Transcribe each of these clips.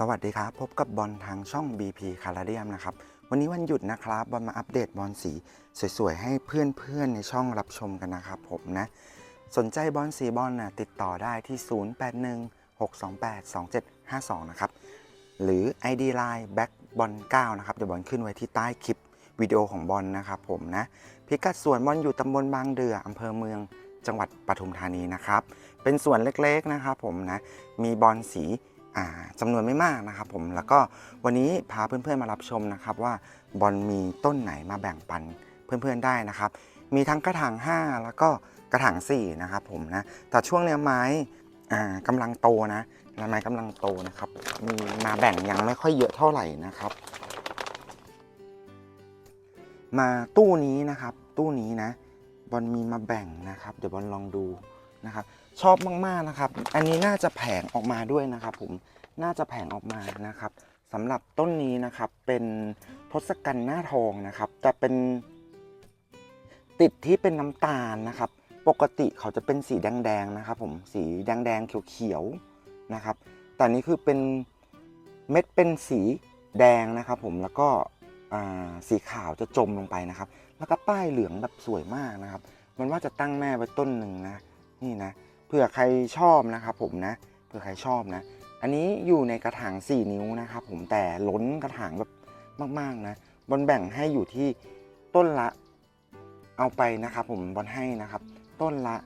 สวัสดีครับ พบกับบอลทางช่อง BP คาราเดียมนะครับ วันนี้วันหยุดนะครับ บอลมาอัปเดตบอลสีสวยๆ ให้เพื่อนๆ ในช่องรับชมกันนะครับผมนะ สนใจบอลสีบอลนะติดต่อได้ที่ 0816282752 นะครับ หรือ ID Line Back บอล9นะครับ เดี๋ยวบอลขึ้นไว้ที่ใต้คลิปวิดีโอของบอลนะครับผมนะ พิกัดสวนบอลอยู่ตำบลบางเดืออำเภอเมืองจังหวัดปทุมธานีนะครับ เป็นสวนเล็กๆนะครับผมนะ มีบอลสี จำนวนไม่มากนะครับผมแล้วก็วันนี้พาเพื่อนๆมารับชมนะครับว่าบอลมีต้นไหนมาแบ่งปันเพื่อนๆได้นะครับ มีทั้งกระถาง 5 แล้วก็กระถาง4นะครับผมนะแต่ช่วงเนี้ยไม้อ่ากำลังโตนะและไม้กำลังโตนะครับ มีมาแบ่งยังไม่ค่อยเยอะเท่าไหร่นะครับ มาตู้นี้นะครับ ตู้นี้นะบอลมีมาแบ่งนะครับ เดี๋ยวบอลลองดูนะครับ ชอบมากๆนะครับ อันนี้น่าจะแผงออกมาด้วยนะครับ ผมน่าจะแผงออกมานะครับสำหรับต้นนี้นะครับเป็นทศกัณฐ์หน้าทองนะครับ แต่เป็นติดที่เป็นน้ำตาลนะครับ ปกติเขาจะเป็นสีแดงๆนะครับ ผมสีแดงๆเขียวๆนะครับ แต่นี้คือเป็นเม็ดเป็นสีแดงนะครับ ผมแล้วก็สีขาวจะจมลงไปนะครับ แล้วก็ป้ายเหลืองแบบสวยมากนะครับ มันว่าจะตั้งแม่ไว้ต้นหนึ่งนะ นี่นะ เผื่อใครชอบนะครับผมนะเผื่อใครชอบนะ อันนี้อยู่ในกระถาง 4 นิ้วนะครับผมแต่ล้นกระถางแบบมากๆนะบอลแบ่งให้อยู่ที่ต้นละเอาไปนะครับผมบอลให้นะครับ ต้นละ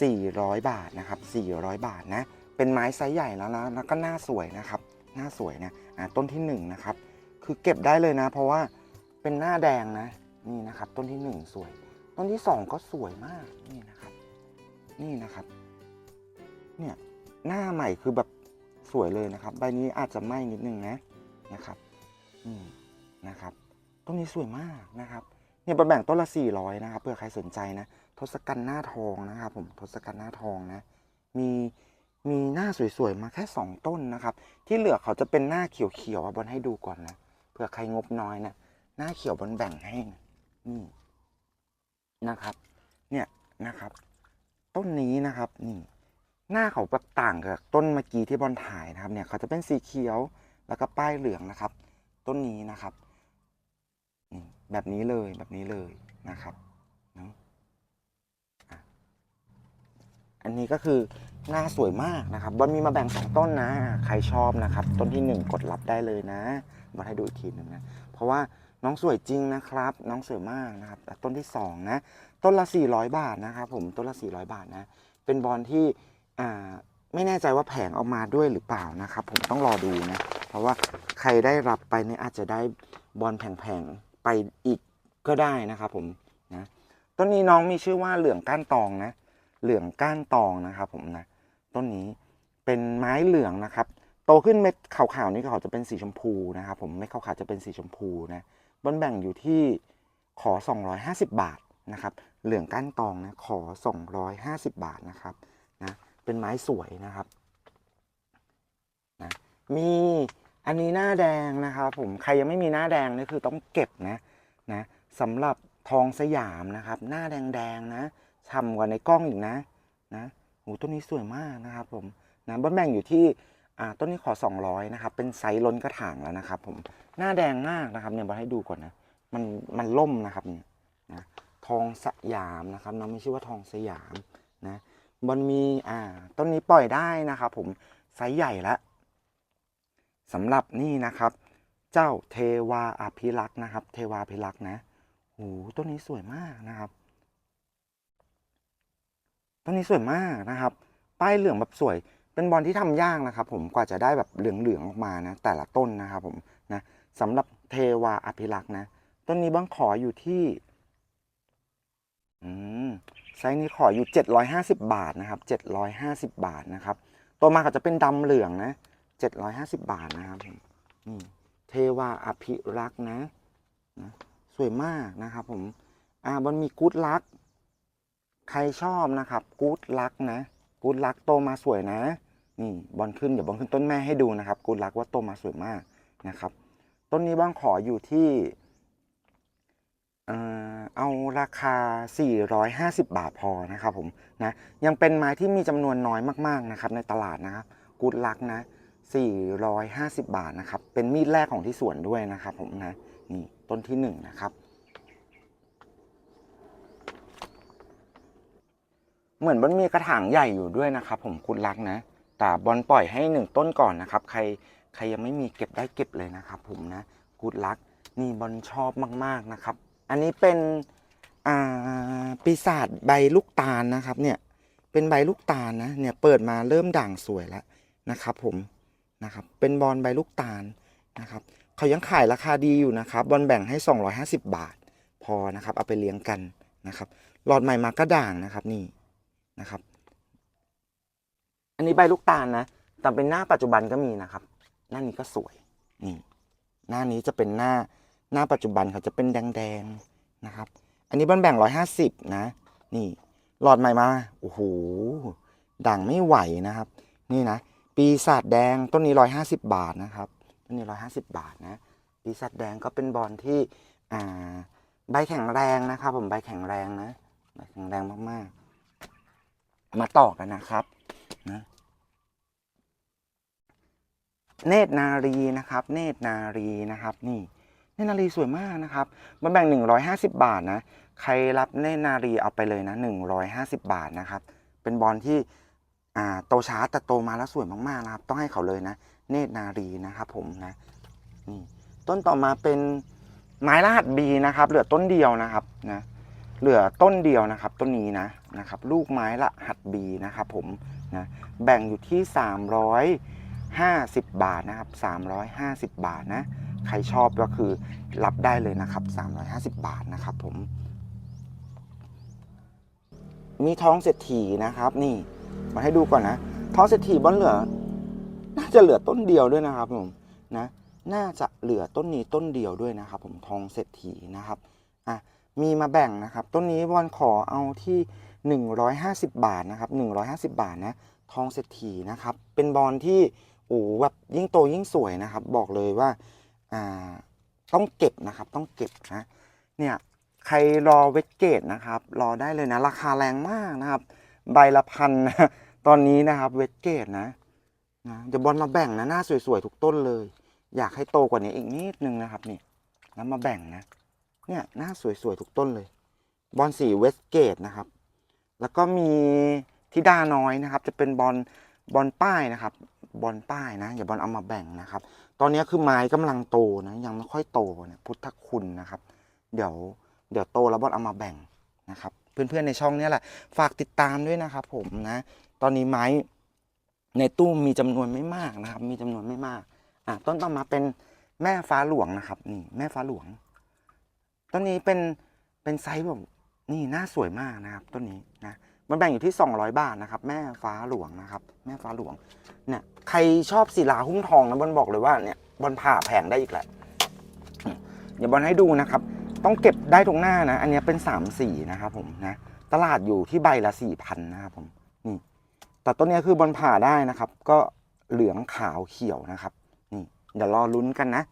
400 บาทนะครับ 400 บาทนะ เป็นไม้ไซส์ใหญ่แล้วนะแล้วก็หน้าสวยนะครับหน้าสวยนะอ่าต้นที่1นะครับคือเก็บได้เลยนะ เพราะว่าเป็นหน้าแดงนะนี่นะครับ ต้นที่ 1 สวย ต้นที่ 2 ก็สวยมากนี่นะครับ นี่นะครับ เนี่ยหน้าใหม่คือแบบสวยเลยนะครับ ใบนี้อาจจะไหม้นิดนึงนะนะครับอืมนะครับต้นนี้สวยมากนะครับเนี่ยไปแบ่งต้นละ400นะครับเผื่อใครสนใจนะทศกัณฐ์หน้าทองนะครับผมทศกัณฐ์หน้าทองนะมีมีหน้าสวยๆมาแค่2ต้นนะครับ ที่เหลือเขาจะเป็นหน้าเขียวๆอะบอลให้ดูก่อนนะเผื่อใครงบน้อยนะหน้าเขียวบอลแบ่งให้นะนี่นะครับ เนี่ยนะครับ ต้นนี้นะครับนี่ หน้าเขาแบบต่างกับต้นเมื่อกี้ที่บอลถ่ายนะครับเนี่ยเขาจะเป็นสีเขียวแล้วก็ป้ายเหลืองนะครับ ต้นนี้นะครับนี่แบบนี้เลยแบบนี้เลยนะครับเนาะอันนี้ก็คือหน้าสวยมากนะครับบอลมีมาแบ่งสองต้นนะ ใครชอบนะครับ ต้นที่หนึ่งกดรับได้เลยนะบอลให้ดูอีกทีหนึ่งนะเพราะว่าน้องสวยจริงนะครับ น้องสวยมากนะครับต้นที่สองนะ ต้นละ400บาทนะครับ ผมต้นละ400บาทนะ เป็นบอลที่ ไม่แน่ใจว่าแผงออกมาด้วยหรือเปล่านะครับ ผมต้องรอดูนะ เพราะว่าใครได้รับไปเนี่ยอาจจะได้บอลแผงๆไปอีกก็ได้นะครับผมนะต้นนี้น้องมีชื่อว่าเหลืองก้านตองนะ เหลืองก้านตองนะครับผมนะต้นนี้เป็นไม้เหลืองนะครับ โตขึ้นเม็ดขาวๆนี่เขาจะเป็นสีชมพูนะครับผมเม็ดขาวๆจะเป็นสีชมพูนะบอลแบ่งอยู่ที่ขอ 250 บาทนะครับ เหลืองก้านตองนะขอ 250 บาทนะครับนะ เป็นไม้สวยนะครับนะมีอันนี้หน้าแดงนะครับผมใครยังไม่มีหน้าแดงนี่คือต้องเก็บนะนะสำหรับทองสยามนะครับ หน้าแดงๆนะฉ่ำกว่าในกล้องอีกนะนะโหต้นนี้สวยมากนะครับผมนะบ้านแบ่งอยู่ที่อ่าต้นนี้ขอ 200นะครับเป็นไซส์ล้นกระถางแล้วนะครับผมหน้าแดงมากนะครับเนี่ยบอให้ดูก่อนนะมันมันล่มนะครับเนี่ยนะทองสยามนะครับน้องมีชื่อว่าทองสยามนะ บอลมีอ่า ต้นนี้ปล่อยได้นะครับผมไซส์ใหญ่แล้วสำหรับนี่นะครับ เจ้าเทวาอภิรักษ์นะครับ เทวาอภิรักษ์นะโหต้นนี้สวยมากนะครับต้นนี้สวยมากนะครับ ป้ายเหลืองแบบสวย เป็นบอลที่ทำยากนะครับ ผมกว่าจะได้แบบเหลืองๆออกมานะ แต่ละต้นนะครับผมนะสำหรับเทวาอภิรักษ์นะ ต้นนี้บ้างขออยู่ที่ อืม ไซส์นี้ขออยู่ 750 บาทนะครับ 750 บาทนะครับ ตัวมาก็จะเป็นดำเหลืองนะ 750 บาทนะครับนี่เทวาอภิรักษ์นะนะสวยมากนะครับผมอ่าบนมีกู๊ดลัก ใครชอบนะครับกู๊ดลักนะกู๊ดลักโตมาสวยนะนี่บอลขึ้นเดี๋ยวบอลขึ้นต้นแม่ให้ดูนะครับกู๊ดลักว่าโตมาสวยมากนะครับ ต้นนี้บ้างขออยู่ที่ เอาราคา 450 บาทพอนะครับผมนะยังเป็นไม้ที่มีจำนวนน้อยมากๆนะครับในตลาดนะครับกูดลักนะ 450 บาทนะครับ เป็นมีดแรกของที่สวนด้วยนะครับผมนะนี่ต้นที่หนึ่งนะครับเหมือนมันมีกระถางใหญ่อยู่ด้วยนะครับ ผมคุณรักนะ แต่บอลปล่อยให้หนึ่งต้นก่อนนะครับ ใครใครยังไม่มีเก็บได้เก็บเลยนะครับ ผมนะกูดลักนี่บอลชอบมากๆนะครับ อันนี้เป็นอ่าปีศาจใบลูกตาลนะครับ เนี่ยเป็นใบลูกตาลนะเนี่ยเปิดมาเริ่มด่างสวยแล้วนะครับ ผมนะครับ เป็นบอลใบลูกตาลนะครับเขายังขายราคาดีอยู่นะครับ บอลแบ่งให้ 250 บาท พอนะครับ เอาไปเลี้ยงกันนะครับ หลอดใหม่มาก็ด่างนะครับนี่นะครับ อันนี้ใบลูกตาลนะแต่เป็นหน้าปัจจุบันก็มีนะครับ หน้านี้ก็สวยนี่หน้านี้จะเป็นหน้า หน้าปัจจุบันเขาจะเป็นแดงๆนะครับ อันนี้บอลแบ่งร้อยห้าสิบนะ นี่หลอดใหม่มาโอ้โหด่างไม่ไหวนะครับ นี่นะ ปีศาจแดงต้นนี้ร้อยห้าสิบบาทนะครับต้นนี้ร้อยห้าสิบบาทนะ ปีศาจแดงก็เป็นบอลที่อ่าใบแข็งแรงนะครับผมใบแข็งแรงนะใบแข็งแรงมากๆ มาต่อกันนะครับนะเนตรนารีนะครับ เนตรนารีนะครับ นี่ นตรนารีสวยมากนะครับมันแบ่ง 150 บาทนะ ใครรับเนตรนารีเอาไปเลยนะ 150 บาทนะครับ เป็นบอลที่โตช้าแต่โตมาแล้วสวยมากๆนะครับ ต้องให้เขาเลยนะ เนตรนารีนะครับผมนะนี่ต้นต่อมาเป็นไม้รหัสบีนะครับ เหลือต้นเดียวนะครับนะเหลือต้นเดียวนะครับ ต้นนี้นะนะครับ ลูกไม้ละหัดบีนะครับผมนะแบ่งอยู่ที่ 350 บาทนะครับ 350 บาทนะ ใครชอบก็คือรับได้เลยนะครับ 350 บาทนะครับผม มีท้องเศรษฐีนะครับ นี่มาให้ดูก่อนนะ ท้องเศรษฐีบอนเหลือ น่าจะเหลือต้นเดียวด้วยนะครับผมนะน่าจะเหลือต้นนี้ต้นเดียวด้วยนะครับ ผมทองเศรษฐีนะครับอะมีมาแบ่งนะครับ ต้นนี้บอลขอเอาที่ 150 บาทนะครับ 150 บาทนะทองเศรษฐีนะครับ เป็นบอลที่โอ้แบบยิ่งโตยิ่งสวยนะครับ บอกเลยว่า อ่าต้องเก็บนะครับ ต้องเก็บนะเนี่ยใครรอเวทเกตนะครับ รอได้เลยนะ ราคาแรงมากนะครับ ใบละพันนะตอนนี้นะครับเวทเกตนะนะเดี๋ยวบอลมาแบ่งนะหน้าสวยๆทุกต้นเลย อยากให้โตกว่านี้อีกนิดนึงนะครับนี่แล้วมาแบ่งนะ เนี่ยหน้าสวยๆทุกต้นเลย บอลสีเวสเกตนะครับ แล้วก็มีทิดาน้อยนะครับ จะเป็นบอลบอลป้ายนะครับ บอลป้ายนะอย่าบอลเอามาแบ่งนะครับ ตอนนี้คือไม้กำลังโตนะยังไม่ค่อยโตนะพุทธคุณนะครับ เดี๋ยวเดี๋ยวโตแล้วบอลเอามาแบ่งนะครับเพื่อนๆในช่องนี้แหละฝากติดตามด้วยนะครับ ผมนะ ตอนนี้ไม้ในตู้มีจำนวนไม่มากนะครับ มีจำนวนไม่มากอะต้นต่อมาเป็นแม่ฟ้าหลวงนะครับนี่แม่ฟ้าหลวง ต้นนี้เป็นเป็นไซส์แบบนี่หน้าสวยมากนะครับ ต้นนี้นะ มันแบ่งอยู่ที่ 200 บาทนะครับ แม่ฟ้าหลวงนะครับ แม่ฟ้าหลวงเนี่ยใครชอบศิลาหุ้มทองนะบอลบอกเลยว่าเนี่ยบอลผ่าแผงได้อีกแหละเดี๋ยวบอลให้ดูนะครับ ต้องเก็บได้ตรงหน้านะ อันนี้เป็น3สีนะครับผมนะตลาดอยู่ที่ใบละ4 0 0 0นนะครับผมนี่แต่ต้นนี้คือบอลผ่าได้นะครับ ก็เหลืองขาวเขียวนะครับนี่เดี๋ยวรอลุ้นกันนะ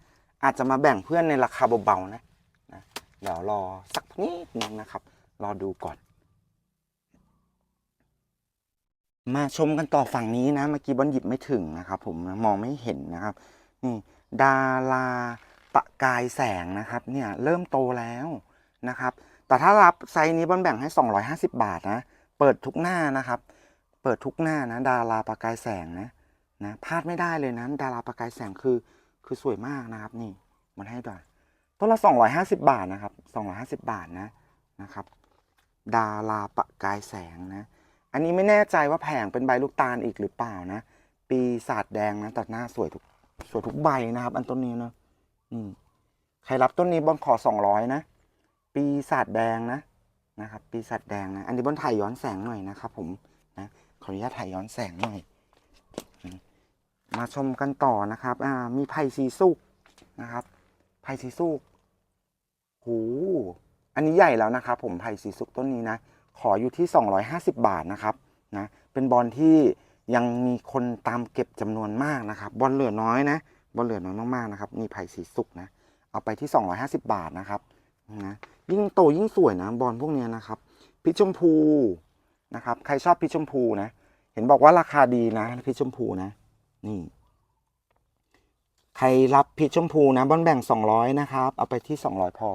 อาจจะมาแบ่งเพื่อนในราคาเบาๆนะเดี๋ยวรอสักนิดนึงนะครับ รอดูก่อน มาชมกันต่อฝั่งนี้นะ เมื่อกี้บอลหยิบไม่ถึงนะครับผมมองไม่เห็นนะครับ นี่ดาราประกายแสงนะครับ เนี่ยเริ่มโตแล้วนะครับ แต่ถ้ารับไซส์นี้บอลแบ่งให้ 250 บาทนะ เปิดทุกหน้านะครับ เปิดทุกหน้านะ ดาราประกายแสงนะนะพลาดไม่ได้เลยนะ ดาราประกายแสงคือคือสวยมากนะครับ นี่มันให้ด้วยต้นละ 250 บาทนะครับ 250 บาทนะนะครับ ดาราประกายแสงนะ อันนี้ไม่แน่ใจว่าแผงเป็นใบลูกตาลอีกหรือเปล่านะ ปีศาจแดงนะแต่หน้าสวยทุกสวยทุกใบนะครับ อันต้นนี้เนอะอืมใครรับต้นนี้บอนขอ200นะ ปีศาจแดงนะนะครับ ปีศาจแดงนะ อันนี้บอนถ่ายย้อนแสงหน่อยนะครับผมนะขออนุญาตถ่ายย้อนแสงหน่อยมมาชมกันต่อนะครับ อ่า มีไผ่สีสุกนะครับ ไผ่สีสุกโหอันนี้ใหญ่แล้วนะครับผมไผ่สีสุกต้นนี้นะ ขออยู่ที่ 250 บาทนะครับนะเป็นบอลที่ยังมีคนตามเก็บจำนวนมากนะครับ บอลเหลือน้อยนะบอลเหลือน้อยมากๆนะครับนี่ไผ่สีสุกนะเอาไปที่ 250 บาทนะครับนะยิ่งโตยิ่งสวยนะบอลพวกเนี้ยนะครับพิชชมพูนะครับ ใครชอบพิชชมพูนะ เห็นบอกว่าราคาดีนะพิชชมพูนะนี่ใครรับพีชชมพูนะบอลแบ่ง 200 นะครับ เอาไปที่ 200 พอ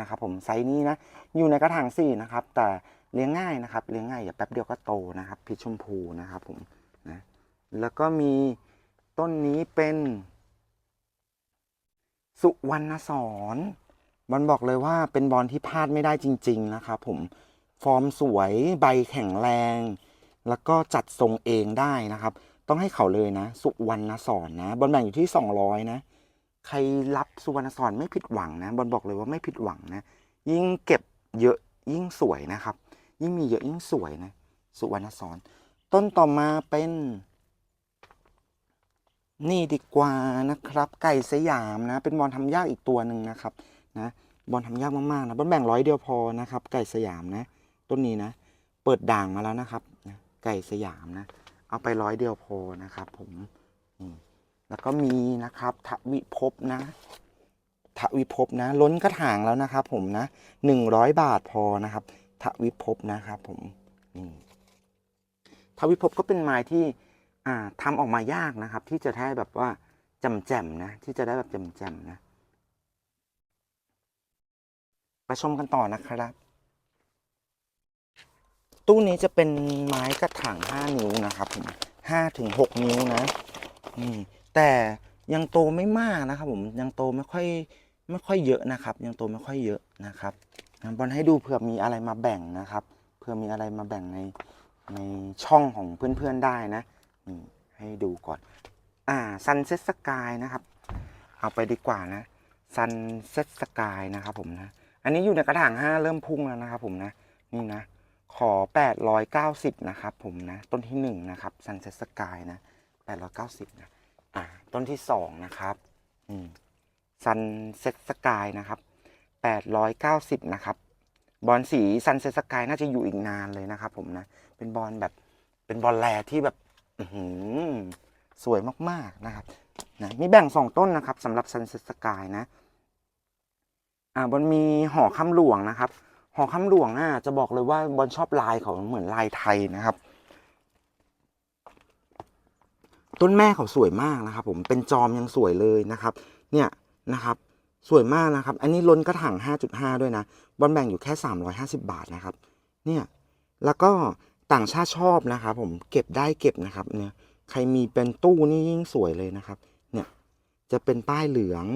นะครับผมไซส์นี้นะ อยู่ในกระถางสี่นะครับ แต่ เลี้ยงง่ายนะครับเลี้ยงง่ายอย่าแป๊บเดียวก็โตนะครับพีชชมพูนะครับผมนะแล้วก็มีต้นนี้เป็นสุวรรณสอนบอลบอกเลยว่าเป็นบอลที่พลาดไม่ได้จริง ๆ นะครับผมฟอร์มสวยใบแข็งแรง แล้วก็จัดทรงเองได้นะครับ ต้องให้เขาเลยนะ สุวรรณสอนนะบอลแบ่งอยู่ที่ 200 นะ ใครรับสุวรรณสอนไม่ผิดหวังนะบอลบอกเลยว่าไม่ผิดหวังนะ ยิ่งเก็บเยอะยิ่งสวยนะครับ ยิ่งมีเยอะยิ่งสวยนะ สุวรรณสอนต้นต่อมาเป็น นี่ดีกว่านะครับ ไก่สยามนะ เป็นบอลทำยากอีกตัวหนึ่งนะครับ นะบอลทำยากมากๆนะบอลแบ่งร้อยเดียวพอนะครับ ไก่สยามนะ ต้นนี้นะ เปิดด่างมาแล้วนะครับนะไก่สยามนะ เอาไปร้อยเดียวพอนะครับ ผมนี่แล้วก็มีนะครับทวิภพนะทวิภพนะ ล้นกระถางแล้วนะครับ ผมนะหนึ่งร้อยบาทพอนะครับ ทวิภพนะครับผมนี่ทวิภพก็เป็นไม้ที่อ่าทำออกมายากนะครับ ที่จะได้แบบว่าจำแจมนะ ที่จะได้แบบจำแจมนะไปชมกันต่อนะครับ ตู้นี้จะเป็นไม้กระถาง5นิ้วนะครับผม5ถึง6นิ้วนะนี่แต่ยังโตไม่มากนะครับผมยังโตไม่ค่อยไม่ค่อยเยอะนะครับ ยังโตไม่ค่อยเยอะนะครับ บอลให้ดูเผื่อมีอะไรมาแบ่งนะครับ เผื่อมีอะไรมาแบ่งในในช่องของเพื่อนๆได้นะนี่ให้ดูก่อน อ่าซันเซ็ตสกายนะครับ เอาไปดีกว่านะซันเซ็ตสกายนะครับผมนะ อันนี้อยู่ในกระถาง5เริ่มพุ่งแล้วนะครับผมนะ นี่นะ ขอ 890 นะครับผมนะ ต้นที่ 1 นะครับ Sunset Sky นะ 890 นะ อ่า ต้นที่ 2 นะครับอืม Sunset Sky นะครับ 890 นะครับ บอลสี Sunset Sky น่าจะอยู่อีกนานเลยนะครับผมนะ เป็นบอลแบบ เป็นบอลแรที่แบบสวยมากๆนะครับนะมีแบ่ง 2 ต้นนะครับสำหรับ Sunset Sky นะอ่าบอลมีห่อคำหลวงนะครับห่อคำหลวงอะจะบอกเลยว่าบอลชอบลายเขาเหมือนลายไทยนะครับต้นแม่เขาสวยมากนะครับ ผมเป็นจอมยังสวยเลยนะครับ เนี่ยนะครับ สวยมากนะครับ อันนี้ล้นกระถาง 5.5 ด้วยนะบอลแบ่งอยู่แค่ 350 บาทนะครับ เนี่ย แล้วก็ต่างชาติชอบนะครับผมเก็บได้เก็บนะครับ เนี่ย ใครมีเป็นตู้นี่ยิ่งสวยเลยนะครับ เนี่ย จะเป็นป้ายเหลือง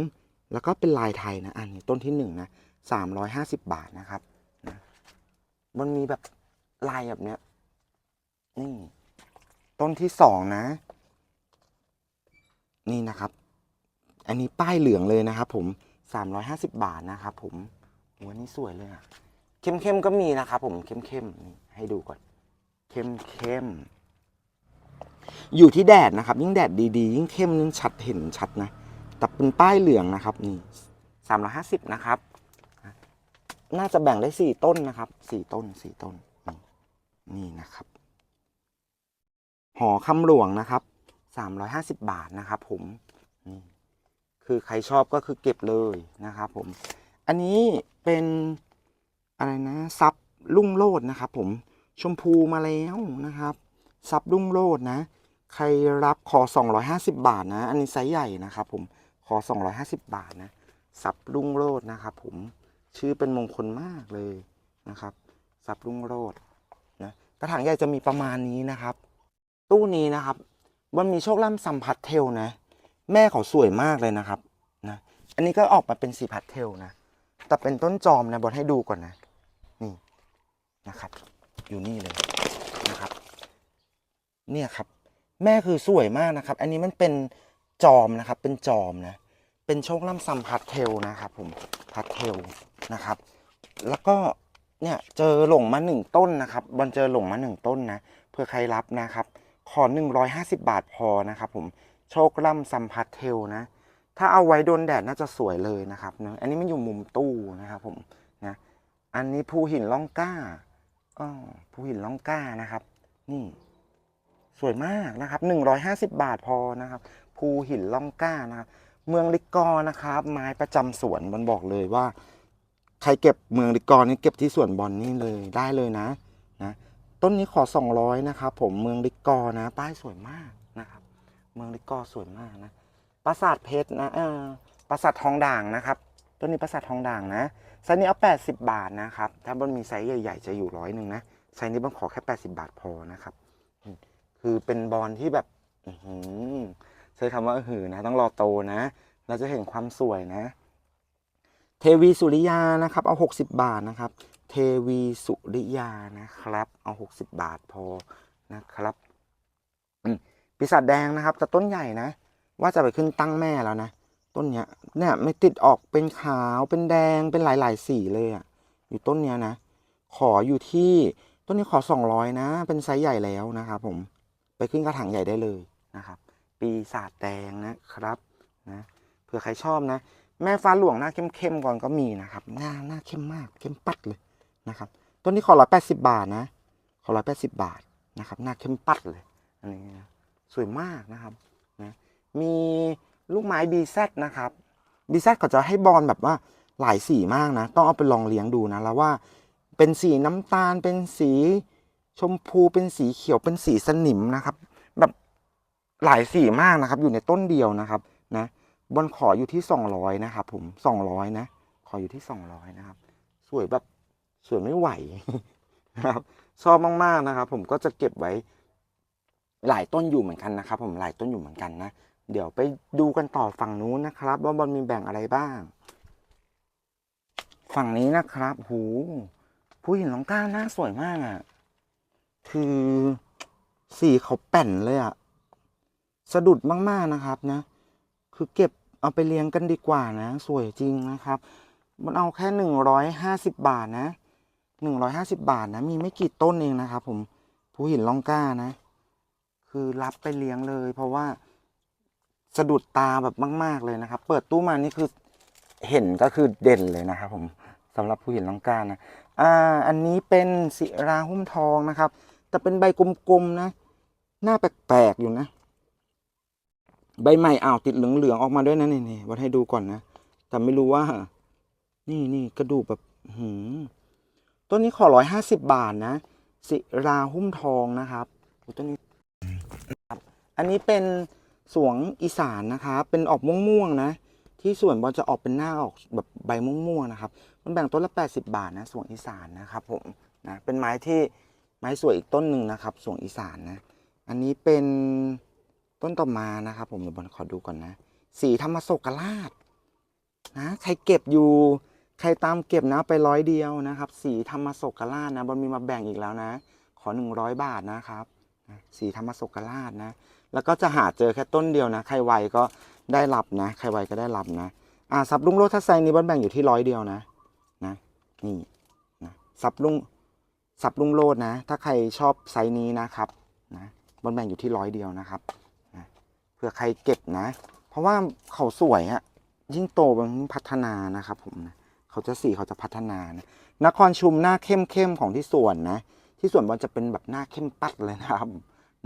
แล้วก็เป็นลายไทยนะ อันนี้ต้นที่หนึ่งนะ350 บาทนะครับมันมีแบบลายแบบเนี้ย นี่ ต้นที่สองนะ นี่นะครับ อันนี้ป้ายเหลืองเลยนะครับผม สามร้อยห้าสิบบาทนะครับผมโหอันนี้สวยเลยอะเข้มๆก็มีนะครับผมเข้มๆนี่ให้ดูก่อน เข้มๆอยู่ที่แดดนะครับ ยิ่งแดดดีๆ ยิ่งเข้มยิ่งชัดเห็นชัดนะแต่เป็นป้ายเหลืองนะครับนี่สามร้อยห้าสิบนะครับ น่าจะแบ่งได้สี่ต้นนะครับสี่ต้นสี่ต้นนี่นี่นะครับหอคำหลวงนะครับสามร้อยห้าสิบบาทนะครับ ผมนี่ คือใครชอบก็คือเก็บเลยนะครับผม อันนี้เป็นอะไรนะซับลุ่งโลดนะครับผมชมพูมาแล้วนะครับซับลุ่งโลดนะ ใครรับขอ250 บาทนะ อันนี้ไซส์ใหญ่นะครับผมขอ250 บาทนะซับลุ่งโลดนะครับผมชื่อเป็นมงคลมากเลยนะครับซับรุ่งโรดนะกระถางใหญ่จะมีประมาณนี้นะครับ ตู้นี้นะครับมันมีโชคล่ำซัมพัทเทลนะ แม่เขาสวยมากเลยนะครับนะอันนี้ก็ออกมาเป็นสีพัทเทลนะแต่เป็นต้นจอมนะบอลให้ดูก่อนนะ นี่นะครับ อยู่นี่เลยนะครับ เนี่ยครับ แม่คือสวยมากนะครับ อันนี้มันเป็นจอมนะครับ เป็นจอมนะ เป็นโชคล่ำซัมพัทเทลนะครับ ผมพัทเทลนะครับ แล้วก็เนี่ยเจอหลงมาหนึ่งต้นนะครับบอลเจอหลงมาหนึ่งต้นนะเพื่อใครรับนะครับขอ150 บาทพอนะครับผม โชคล่ำซัมพัทเทลนะ ถ้าเอาไว้โดนแดดน่าจะสวยเลยนะครับเนะอันนี้มันอยู่มุมตู้นะครับผมนะ อันนี้ภูหินล่องกล้าอ๋อภูหินล่องกล้านะครับ นี่ สวยมากนะครับ150บาทพอนะครับ ภูหินล่องกล้านะครับเมืองลิกกอนะครับ ไม้ประจำสวนบอลบอกเลยว่า ใครเก็บเมืองลิกกอนี่เก็บที่สวนบอลนี่เลยได้เลยนะนะต้นนี้ขอ 200 นะครับผมเมืองลิกกอนะ ป้ายสวยมาก เมืองลิกกอสวยมากนะปราสาทเพชรนะเออปราสาททองด่างนะครับต้นนี้ปราสาททองด่างนะไซส์นี้เอา 80 บาทนะครับ ถ้าบนมีไซส์ใหญ่ ๆ จะอยู่ร้อยหนึ่งนะไซส์นี้บนขอแค่ 80 บาทพอนะครับ คือเป็นบอลที่แบบอื้อหือใช้คำว่าหือนะ ต้องรอโตนะ เราจะเห็นความสวยนะ เทวีสุริยานะครับ เอา 60 บาทนะครับ เทวีสุริยานะครับ เอา 60 บาทพอนะครับ ปีศาจแดงนะครับแต่ต้นใหญ่นะ ว่าจะไปขึ้นตั้งแม่แล้วนะ ต้นเนี้ยเนี่ยไม่ติดออกเป็นขาวเป็นแดงเป็นหลาย ๆ สีเลยอะ่ะ อยู่ต้นเนี้ยนะ ขออยู่ที่ต้นนี้ขอ 200 นะ เป็นไซส์ใหญ่แล้วนะครับผมไปขึ้นกระถางใหญ่ได้เลยนะครับ ปีศาจแดงนะครับนะเผื่อใครชอบนะ แม่ฟ้าหลวงหน้าเข้มๆก่อนก็มีนะครับ หน้าหน้าเข้มมากเข้มปัดเลยนะครับต้นนี้ขอร้อยแปดสิบาทนะ ขอร้อยแปดสิบาทนะครับ หน้าเข้มปัดเลยอันนี้นะ สวยมากนะครับนะมีลูกไม้บีแซนะครับบีแซเขาจะให้บอลแบบว่าหลายสีมากนะ ต้องเอาไปลองเลี้ยงดูนะแล้วว่าเป็นสีน้ำตาล เป็นสีชมพูเป็นสีเขียวเป็นสีสนิมนะครับ แบบหลายสีมากนะครับ อยู่ในต้นเดียวนะครับนะบอลขออยู่ที่สองร้อยนะครับผมสองร้อยนะ ขออยู่ที่สองร้อยนะครับ สวยแบบสวยไม่ไหวนะครับชอบมากๆนะครับ ผมก็จะเก็บไว้ หลายต้นอยู่เหมือนกันนะครับ ผมหลายต้นอยู่เหมือนกันนะ เดี๋ยวไปดูกันต่อฝั่งนู้นนะครับ ว่าบอลมีแบ่งอะไรบ้าง ฝั่งนี้นะครับ หูผู้หญิงน้องก้าวหน้าสวยมากอะ่ะ คือสีเขาแป่นเลยอะ่ะ สะดุดมากๆนะครับนะ คือเก็บเอาไปเลี้ยงกันดีกว่านะ สวยจริงนะครับ มันเอาแค่หนึ่งร้อยห้าสิบบาทนะหนึ่งร้อยห้าสิบาทนะ มีไม่กี่ต้นเองนะครับผม ผู้หินลองก้านะ คือรับไปเลี้ยงเลย เพราะว่าสะดุดตาแบบมาก ๆเลยนะครับ เปิดตู้มานี่คือเห็นก็คือเด่นเลยนะครับ ผมสำหรับผู้หินลองก้านะอ่าอันนี้เป็นศิราหุ้มทองนะครับ แต่เป็นใบกลมๆนะ หน้าแปลกๆอยู่นะ ใบใหม่อ้าวติดเหลืองๆออกมาด้วยนะนี่นี่วัดให้ดูก่อนนะแต่ไม่รู้ว่า นี่นี่กระดูกแบบหือต้นนี้ขอร้อยห้าสิบบาทนะ ศิราหุ้มทองนะครับต้นนี้ อันนี้เป็นสวงอีสานนะครับเป็นออกม่วงๆนะ ที่ส่วนบอลจะออกเป็นหน้าออกแบบใบม่วงๆนะครับ มันแบ่งต้นละ 80 บาทนะสวงอีสานนะครับผมนะเป็นไม้ที่ไม้สวยอีกต้นหนึ่งนะครับสวงอีสานนะ อันนี้เป็นต้นต่อมานะครับ ผมเดี๋ยวบอลขอดูก่อนนะ สีธรรมโศกราชนะใครเก็บอยู่ใครตามเก็บนะไปร้อยเดียวนะครับ สีธรรมโศกราชนะบอลมีมาแบ่งอีกแล้วนะ ขอ 100 บาทนะครับ สีธรรมโศกราชนะ แล้วก็จะหาเจอแค่ต้นเดียวนะใครไวก็ได้รับนะใครไวก็ได้รับนะอ่าซับลุงโลดถ้าไซส์นี้บอลแบ่งอยู่ที่ร้อยเดียวนะนะนี่นะซับลุงซับลุงโลดนะ ถ้าใครชอบไซส์นี้นะครับนะบอลแบ่งอยู่ที่ร้อยเดียวนะครับนะเผื่อใครเก็บนะ เพราะว่าเขาสวยอะยิ่งโตมันพัฒนานะครับผมนะเขาจะสีเขาจะพัฒนานะนครชุมหน้าเข้มเข้มๆของที่สวนนะ ที่สวนบอลจะเป็นแบบหน้าเข้มปัดเลยนะครับ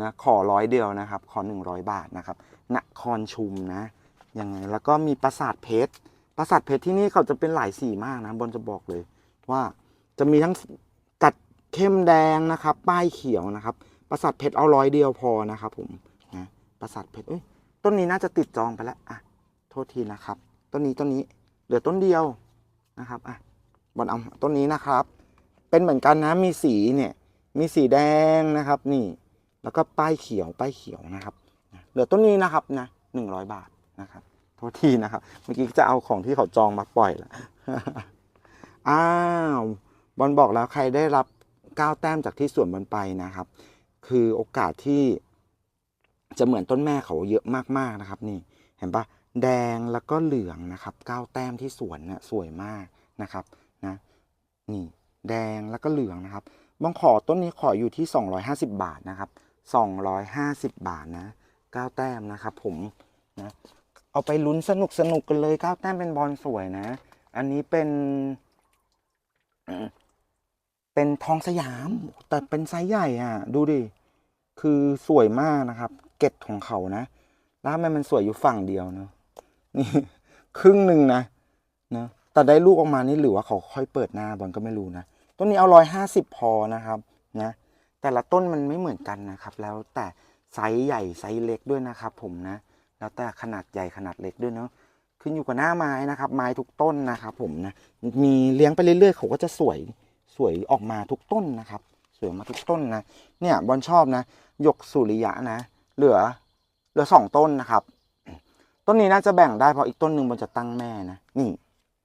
นะขอร้อยเดียวนะครับ ขอหนึ่งร้อยบาทนะครับนครชุมนะยังไงแล้วก็มีปราสาทเพชรปราสาทเพชรที่นี่เขาจะเป็นหลายสีมากนะบอลจะบอกเลย ว่าจะมีทั้งกัดเข้มแดงนะครับ ป้ายเขียวนะครับปราสาทเพชรเอาร้อยเดียวพอนะครับผมนะปราสาทเพชรเอ้ยต้นนี้น่าจะติดจองไปแล้วอะโทษทีนะครับ ต้นนี้ต้นนี้เหลือต้นเดียวนะครับอะบอลเอาต้นนี้นะครับ เป็นเหมือนกันนะมีสีเนี่ยมีสีแดงนะครับนี่ แล้วก็ป้ายเขียวป้ายเขียวนะครับเหลือต้นนี้นะครับนะหนึ่งร้อยบาทนะครับโทษทีนะครับ เมื่อกี้จะเอาของที่เขาจองมาปล่อยแล้วอ้าวบอลบอกแล้วใครได้รับก้าวแต้มจากที่สวนบอลไปนะครับ คือโอกาสที่จะเหมือนต้นแม่เขาเยอะมากๆนะครับ นี่เห็นปะแดงแล้วก็เหลืองนะครับก้าวแต้มที่สวนเนี่ยสวยมากนะครับนะนี่แดงแล้วก็เหลืองนะครับบองขอต้นนี้ขออยู่ที่ 250 บาทนะครับ 250 บาทนะก้าวแต้มนะครับผมนะเอาไปลุ้นสนุกสนุกกันเลยก้าวแต้มเป็นบอลสวยนะ อันนี้เป็น เป็นทองสยาม แต่เป็นไซส์ใหญ่อะ ดูดิ คือสวยมากนะครับ เก็ดของเขานะ แล้วทำไมมันสวยอยู่ฝั่งเดียวเนาะนี่ครึ่งหนึ่งนะนะแต่ได้ลูกออกมานี่หรือว่าเขาค่อยเปิดหน้าบอลก็ไม่รู้นะ ต้นนี้เอาร้อยห้าสิบพอนะครับ นะ แต่ละต้นมันไม่เหมือนกันนะครับ แล้วแต่ไซส์ใหญ่ไซส์เล็กด้วยนะครับผมนะ แล้วแต่ขนาดใหญ่ขนาดเล็กด้วยเนาะขึ้นอยู่กับหน้าไม้นะครับ ไม้ทุกต้นนะครับผมนะมีเลี้ยงไปเรื่อยๆเขาก็จะสวยสวยออกมาทุกต้นนะครับ สวยมาทุกต้นนะเนี่ยบอลชอบนะยกสุริยะนะ เหลือเหลือสองต้นนะครับ ต้นนี้น่าจะแบ่งได้เพราะอีกต้นหนึ่งบอลจะตั้งแม่นะนี่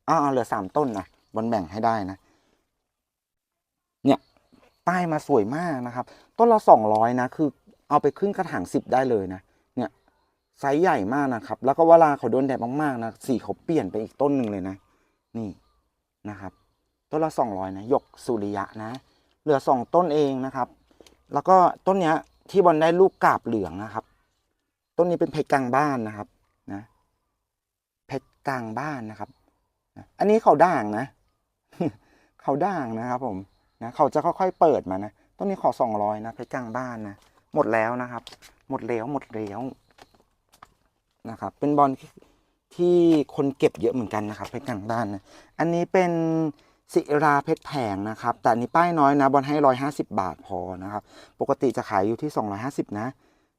อ้าวเหลือสามต้นนะบอลแบ่งให้ได้นะ ป้ายมาสวยมากนะครับ ต้นละสองร้อยนะ คือเอาไปครึ่งกระถางสิบได้เลยนะ เนี่ยไซส์ใหญ่มากนะครับ แล้วก็เวลาเขาโดนแดดมากๆนะ สีเขาเปลี่ยนไปอีกต้นหนึ่งเลยนะ นี่นะครับ ต้นละสองร้อยนะหยกสุริยะนะ เหลือสองต้นเองนะครับ แล้วก็ต้นเนี้ยที่บอลได้ลูกกาบเหลืองนะครับ ต้นนี้เป็นเพชรกลางบ้านนะครับนะเพชรกลางบ้านนะครับ อันนี้เขาด่างนะ เขาด่างนะครับผม นะเขาจะค่อยๆเปิดมานะต้นนี้ขอสองร้อยนะเพชรกลางบ้านนะหมดแล้วนะครับ หมดแล้วหมดแล้วนะครับ เป็นบอลที่ที่คนเก็บเยอะเหมือนกันนะครับเพชรกลางบ้านนะอันนี้เป็นศิราเพชรแผงนะครับ แต่อันนี้ป้ายน้อยนะบอลให้ร้อยห้าสิบาทพอนะครับ ปกติจะขายอยู่ที่250นะ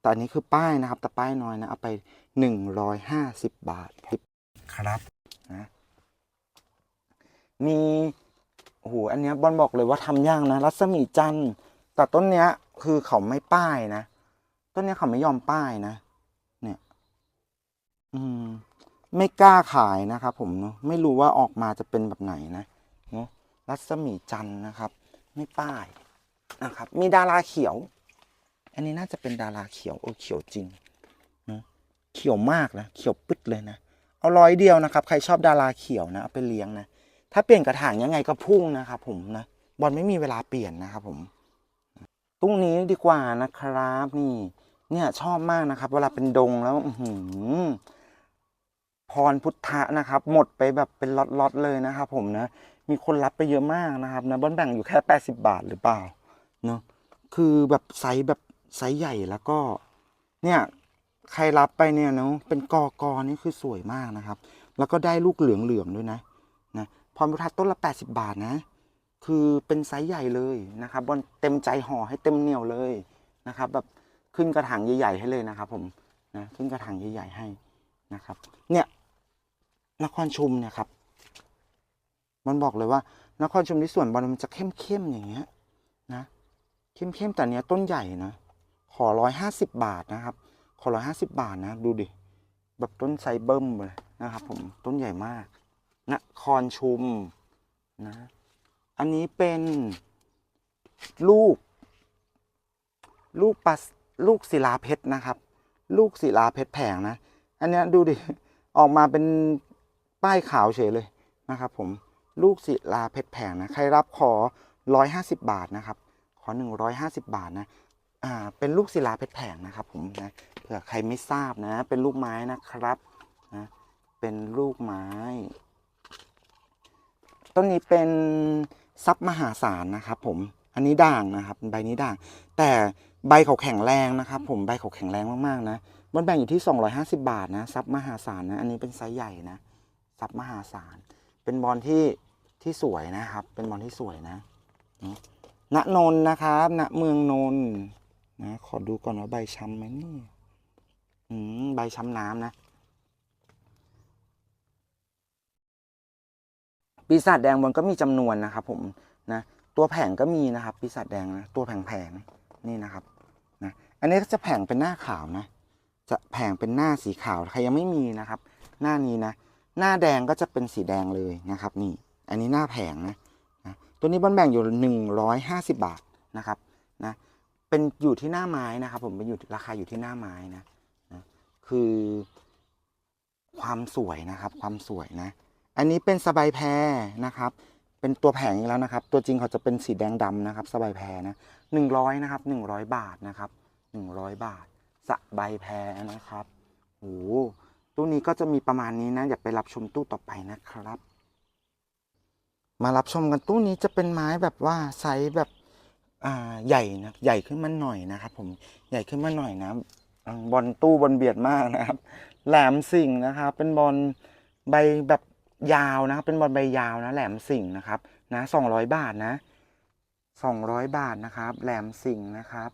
แต่อันนี้คือป้ายนะครับ แต่ป้ายน้อยนะเอาไป150บาทครับนะมี โอ้โหอันเนี้ยบอลบอกเลยว่าทำยากนะ รัศมีจันทร์แต่ต้นเนี้ย คือเขาไม่ป้ายนะ ต้นเนี้ยเขาไม่ยอมป้ายนะ เนี่ย อืม ไม่กล้าขายนะครับผมเนาะไม่รู้ว่าออกมาจะเป็นแบบไหนนะเนาะรัศมีจันทร์นะครับ ไม่ป้ายนะครับ มีดาราเขียว อันนี้น่าจะเป็นดาราเขียวโอ้เขียวจริงนะเขียวมากนะเขียวปึ๊ดเลยนะเอาร้อยเดียวนะครับ ใครชอบดาราเขียวนะเอาไปเลี้ยงนะ ถ้าเปลี่ยนกระถางยังไงก็พุ่งนะครับผมนะบอลไม่มีเวลาเปลี่ยนนะครับผมตุ้งนี้ดีกว่านะครับ นี่ เนี่ยชอบมากนะครับ เวลาเป็นดงแล้วอื้อหืพรพุทธะนะครับ หมดไปแบบเป็นล็อตๆเลยนะครับผมนะ มีคนรับไปเยอะมากนะครับนะบอลแบ่งอยู่แค่ 80 บาทหรือเปล่าเนอะคือแบบไซส์แบบไซส์ใหญ่แล้วก็ เนี่ยใครรับไปเนี่ยเนาะเป็นกอกอนี่คือสวยมากนะครับ แล้วก็ได้ลูกเหลืองๆด้วยนะนะ พรพุทธะต้นละ 80 บาทนะ คือเป็นไซส์ใหญ่เลยนะครับบอลเต็มใจห่อให้เต็มเหนียวเลยนะครับ แบบขึ้นกระถางใหญ่ๆให้เลยนะครับผมนะขึ้นกระถางใหญ่ๆให้นะครับ เนี่ยนครชุมเนี่ยครับมันบอกเลยว่านครชุมที่สวนบอลมันจะเข้มๆอย่างเงี้ยนะเข้มๆแต่เนี้ยต้นใหญ่นะขอร้อยห้าสิบบาทนะครับ ขอร้อยห้าสิบบาทนะ ดูดิ แบบต้นไซเบิ้มเลยนะครับ ผมต้นใหญ่มาก นครชุมนะ อันนี้เป็นลูก ลูกปัสลูกศิลาเพชรนะครับ ลูกศิลาเพชรแผงนะ อันนี้ดูดิ ออกมาเป็นป้ายขาวเฉยเลยนะครับ ผม ลูกศิลาเพชรแผงนะ ใครรับขอร้อยห้าสิบบาทนะครับ ขอหนึ่งร้อยห้าสิบบาทนะ อ่า เป็นลูกศิลาเพชรแผงนะครับ ผมนะ เผื่อใครไม่ทราบนะ เป็นลูกไม้นะครับ นะ เป็นลูกไม้ ต้นนี้เป็นซับมหาศาลนะครับผมอันนี้ด่างนะครับใบนี้ด่าง แต่ใบเขาแข็งแรงนะครับ ผมใบเขาแข็งแรงมากๆนะมันแบ่งอยู่ที่ 250 บาทนะซับมหาศาลนะอันนี้เป็นไซส์ใหญ่นะซับมหาศาล เป็นบอลที่ที่สวยนะครับ เป็นบอลที่สวยนะณนน์นะครับณเมืองนน์นะขอดูก่อนว่าใบช้ำไหมนี่ใบช้ำน้ำนะ ปีศาจแดงบนก็มีจำนวนนะครับ ผมนะตัวแผงก็มีนะครับ ปีศาจแดงนะตัวแผงแผงๆนี่นะครับนะอันนี้ก็จะแผงเป็นหน้าขาวนะ จะแผงเป็นหน้าสีขาวใครยังไม่มีนะครับ หน้านี้นะ หน้าแดงก็จะเป็นสีแดงเลยนะครับ นี่ อันนี้หน้าแผงนะนะตัวนี้บอลแบ่งอยู่หนึ่งร้อยห้าสิบาทนะครับนะเป็นอยู่ที่หน้าไม้นะครับ ผมเป็นอยู่ราคาอยู่ที่หน้าไม้นะนะคือความสวยนะครับ ความสวยนะ อันนี้เป็นสบายแพรนะครับ เป็นตัวแผงอีกแล้วนะครับ ตัวจริงเขาจะเป็นสีแดงดำนะครับ สบายแพรนะหนึ่งร้อยนะครับหนึ่งร้อยบาทนะครับหนึ่งร้อยบาทสบายแพรนะครับโอ้โหตู้นี้ก็จะมีประมาณนี้นะอย่าไปรับชมตู้ต่อไปนะครับ มารับชมกันตู้นี้จะเป็นไม้แบบว่าไซส์แบบอ่าใหญ่นะใหญ่ขึ้นมาหน่อยนะครับ ผมใหญ่ขึ้นมาหน่อยนะบอลตู้บอลเบียดมากนะครับ แหลมสิ่งนะครับ เป็นบอลใบแบบ ยาวนะครับ เป็นบอลใบยาวนะแหลมสิงนะครับนะสองร้อยบาทนะสองร้อยบาทนะครับ แหลมสิงนะครับ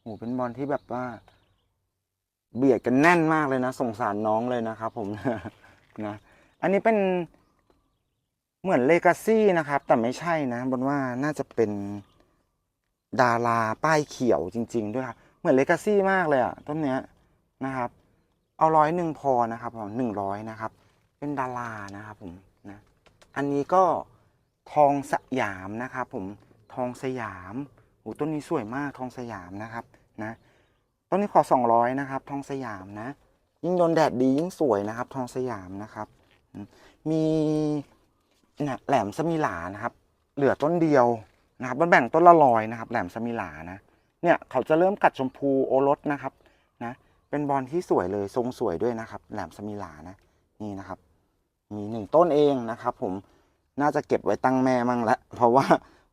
โหเป็นบอลที่แบบว่า เบียดกันแน่นมากเลยนะสงสารน้องเลยนะครับ ผมนะ อันนี้เป็นเหมือนเลกาซี่นะครับ แต่ไม่ใช่นะบนว่าน่าจะเป็นดาราป้ายเขียวจริง ๆ ด้วยครับ เหมือนเลกาซี่มากเลยอะต้นเนี้ยนะครับ เอาร้อยหนึ่งพอนะครับผมหนึ่งร้อยนะครับ เป็นดารานะครับผมนะอันนี้ก็ทองสยามนะครับผมทองสยามโอ้ต้นนี้สวยมากทองสยามนะครับนะต้นนี้ขอสองร้อยนะครับ ทองสยามนะ ยิ่งโดนแดดดียิ่งสวยนะครับ ทองสยามนะครับ มีเนี่ยแหลมสมิหลานะครับ เหลือต้นเดียวนะครับมันแบ่งต้นละร้อยนะครับ แหลมสมิหลานะเนี่ยเขาจะเริ่มกัดชมพูโอรสนะครับนะเป็นบอลที่สวยเลยทรงสวยด้วยนะครับ แหลมสมิหลานะนี่นะครับ มีหนึ่งต้นเองนะครับ ผมน่าจะเก็บไว้ตั้งแม่มั่งละเพราะว่า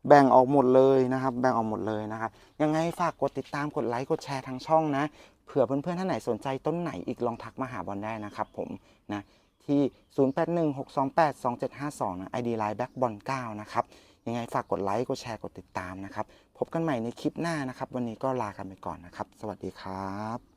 แบ่งออกหมดเลยนะครับ แบ่งออกหมดเลยนะครับ ยังไงฝากกดติดตามกดไลค์กดแชร์ทางช่องนะเผื่อเพื่อนๆท่านไหนสนใจต้นไหนอีกลองทักมาหาบอลได้นะครับ ผมนะที่ 0816282752 นะ ID Line Back บอล9นะครับ ยังไงฝากกดไลค์กดแชร์กดติดตามนะครับ พบกันใหม่ในคลิปหน้านะครับ วันนี้ก็ลากันไปก่อนนะครับ สวัสดีครับ